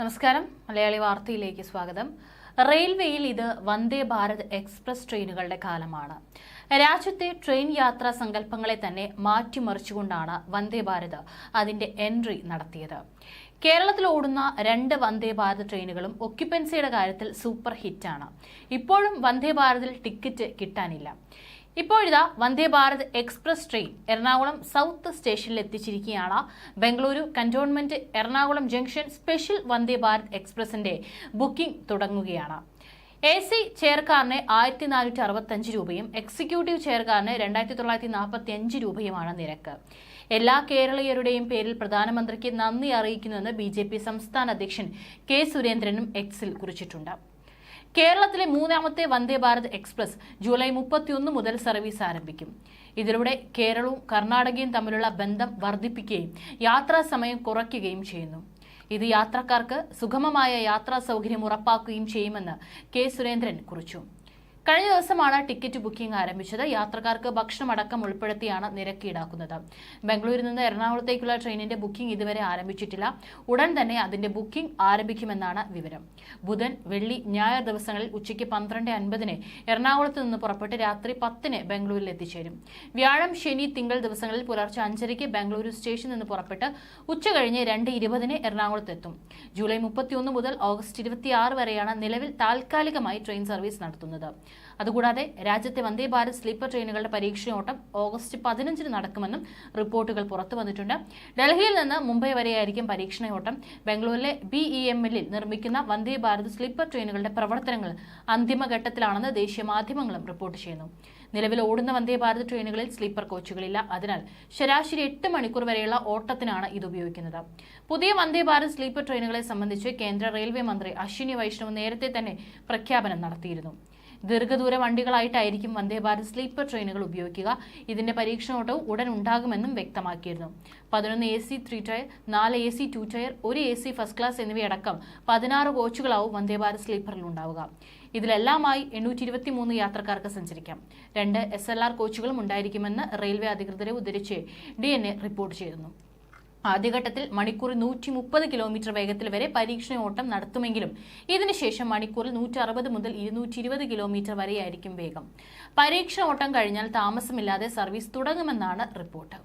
നമസ്കാരം. മലയാളി വാർത്തയിലേക്ക് സ്വാഗതം. റെയിൽവേയിൽ ഇത് വന്ദേ ഭാരത് എക്സ്പ്രസ് ട്രെയിനുകളുടെ കാലമാണ്. രാജ്യത്തെ ട്രെയിൻ യാത്രാ സങ്കല്പങ്ങളെ തന്നെ മാറ്റിമറിച്ചുകൊണ്ടാണ് വന്ദേ ഭാരത് അതിന്റെ എൻട്രി നടത്തിയത്. കേരളത്തിൽ ഓടുന്ന രണ്ട് വന്ദേ ഭാരത് ട്രെയിനുകളും ഒക്യുപ്പൻസിയുടെ കാര്യത്തിൽ സൂപ്പർ ഹിറ്റാണ് ഇപ്പോഴും വന്ദേ ഭാരതിൽ ടിക്കറ്റ് കിട്ടാനില്ല. ഇപ്പോഴിതാ Vande Bharat express train Ernakulam south സ്റ്റേഷനിൽ എത്തിച്ചിരിക്കുകയാണ്. Bengaluru cantonment Ernakulam junction special Vande Bharat എക്സ്പ്രസിന്റെ booking തുടങ്ങുകയാണ്. എ സി ചെയർകാറിന് ആയിരത്തി നാനൂറ്റി അറുപത്തഞ്ച് രൂപയും എക്സിക്യൂട്ടീവ് ചെയർകാറിന് രണ്ടായിരത്തി തൊള്ളായിരത്തി നാൽപ്പത്തി അഞ്ച് രൂപയുമാണ് നിരക്ക്. എല്ലാ കേരളീയരുടെയും പേരിൽ പ്രധാനമന്ത്രിക്ക് നന്ദി അറിയിക്കുന്നുവെന്ന് ബി സംസ്ഥാന അധ്യക്ഷൻ കെ സുരേന്ദ്രനും എക്സിൽ കുറിച്ചിട്ടുണ്ട്. കേരളത്തിലെ മൂന്നാമത്തെ വന്ദേ ഭാരത് എക്സ്പ്രസ് ജൂലൈ മുപ്പത്തിയൊന്ന് മുതൽ സർവീസ് ആരംഭിക്കും. ഇതിലൂടെ കേരളവും കർണാടകയും തമ്മിലുള്ള ബന്ധം വർദ്ധിപ്പിക്കുകയും യാത്രാ സമയം കുറയ്ക്കുകയും ചെയ്യുന്നു. ഇത് യാത്രക്കാർക്ക് സുഗമമായ യാത്രാ സൗകര്യം ഉറപ്പാക്കുകയും ചെയ്യുമെന്ന് കെ. സുരേന്ദ്രൻ കുറിച്ചു. കഴിഞ്ഞ ദിവസമാണ് ടിക്കറ്റ് ബുക്കിംഗ് ആരംഭിച്ചത്. യാത്രക്കാർക്ക് ഭക്ഷണം അടക്കം ഉൾപ്പെടുത്തിയാണ് നിരക്ക് ഈടാക്കുന്നത് ബംഗളൂരിൽ നിന്ന് എറണാകുളത്തേക്കുള്ള ട്രെയിനിന്റെ ബുക്കിംഗ് ഇതുവരെ ആരംഭിച്ചിട്ടില്ല. ഉടൻ തന്നെ അതിന്റെ ബുക്കിംഗ് ആരംഭിക്കുമെന്നാണ് വിവരം. ബുധൻ വെള്ളി ഞായർ ദിവസങ്ങളിൽ ഉച്ചയ്ക്ക് പന്ത്രണ്ട് അൻപതിന് എറണാകുളത്ത് നിന്ന് പുറപ്പെട്ട് രാത്രി പത്തിന് ബംഗളൂരിൽ എത്തിച്ചേരും. വ്യാഴം ശനി തിങ്കൾ ദിവസങ്ങളിൽ പുലർച്ചെ അഞ്ചരയ്ക്ക് ബംഗളൂരു സ്റ്റേഷനിൽ നിന്ന് പുറപ്പെട്ട് ഉച്ച കഴിഞ്ഞ് രണ്ട് ഇരുപതിന് എറണാകുളത്ത് എത്തും. ജൂലൈ മുപ്പത്തിയൊന്ന് മുതൽ ഓഗസ്റ്റ് ഇരുപത്തിയാറ് വരെയാണ് നിലവിൽ താൽക്കാലികമായി ട്രെയിൻ സർവീസ് നടത്തുന്നത്. അതുകൂടാതെ രാജ്യത്തെ വന്ദേ ഭാരത് സ്ലീപ്പർ ട്രെയിനുകളുടെ പരീക്ഷയോട്ടം ഓഗസ്റ്റ് പതിനഞ്ചിന് നടക്കുമെന്നും റിപ്പോർട്ടുകൾ പുറത്തു വന്നിട്ടുണ്ട്. ഡൽഹിയിൽ നിന്ന് മുംബൈ വരെയായിരിക്കും പരീക്ഷണയോട്ടം. ബംഗളൂരിലെ ബി ഇ എം എല്ലിൽ നിർമ്മിക്കുന്ന വന്ദേ ഭാരത് സ്ലീപ്പർ ട്രെയിനുകളുടെ പ്രവർത്തനങ്ങൾ അന്തിമഘട്ടത്തിലാണെന്ന് ദേശീയ മാധ്യമങ്ങളും റിപ്പോർട്ട് ചെയ്യുന്നു. നിലവിൽ ഓടുന്ന വന്ദേ ഭാരത് ട്രെയിനുകളിൽ സ്ലീപ്പർ കോച്ചുകളില്ല. അതിനാൽ ശരാശരി എട്ട് മണിക്കൂർ വരെയുള്ള ഓട്ടത്തിനാണ് ഇത് ഉപയോഗിക്കുന്നത്. പുതിയ വന്ദേ ഭാരത് സ്ലീപ്പർ ട്രെയിനുകളെ സംബന്ധിച്ച് കേന്ദ്ര റെയിൽവേ മന്ത്രി അശ്വിനി വൈഷ്ണവ് നേരത്തെ തന്നെ പ്രഖ്യാപനം നടത്തിയിരുന്നു. ദീർഘദൂര വണ്ടികളായിട്ടായിരിക്കും വന്ദേ ഭാരത് സ്ലീപ്പർ ട്രെയിനുകൾ ഉപയോഗിക്കുക. ഇതിന്റെ പരീക്ഷണോട്ടവും ഉടൻ ഉണ്ടാകുമെന്നും വ്യക്തമാക്കിയിരുന്നു. പതിനൊന്ന് എ സി ത്രീ ടയർ നാല് എ സി ടു ടയർ ഒരു എ സി ഫസ്റ്റ് ക്ലാസ് എന്നിവയടക്കം പതിനാറ് കോച്ചുകളാവും വന്ദേ ഭാരത് സ്ലീപ്പറിൽ ഉണ്ടാവുക. ഇതിലെല്ലാമായി എണ്ണൂറ്റി ഇരുപത്തി മൂന്ന് യാത്രക്കാർക്ക് സഞ്ചരിക്കാം. രണ്ട് എസ് എൽ ആർ കോച്ചുകളും ഉണ്ടായിരിക്കുമെന്ന് റെയിൽവേ അധികൃതരെ ഉദ്ധരിച്ച് ഡി എൻ എ റിപ്പോർട്ട് ചെയ്യുന്നു ആദ്യഘട്ടത്തിൽ മണിക്കൂറിൽ നൂറ്റി മുപ്പത് കിലോമീറ്റർ വേഗത്തിൽ വരെ പരീക്ഷണ ഓട്ടം നടത്തുമെങ്കിലും ഇതിനുശേഷം മണിക്കൂറിൽ നൂറ്റി അറുപത് മുതൽ ഇരുന്നൂറ്റി ഇരുപത് കിലോമീറ്റർ വരെയായിരിക്കും വേഗം. പരീക്ഷണ ഓട്ടം കഴിഞ്ഞാൽ താമസമില്ലാതെ സർവീസ് തുടങ്ങുമെന്നാണ് റിപ്പോർട്ട്.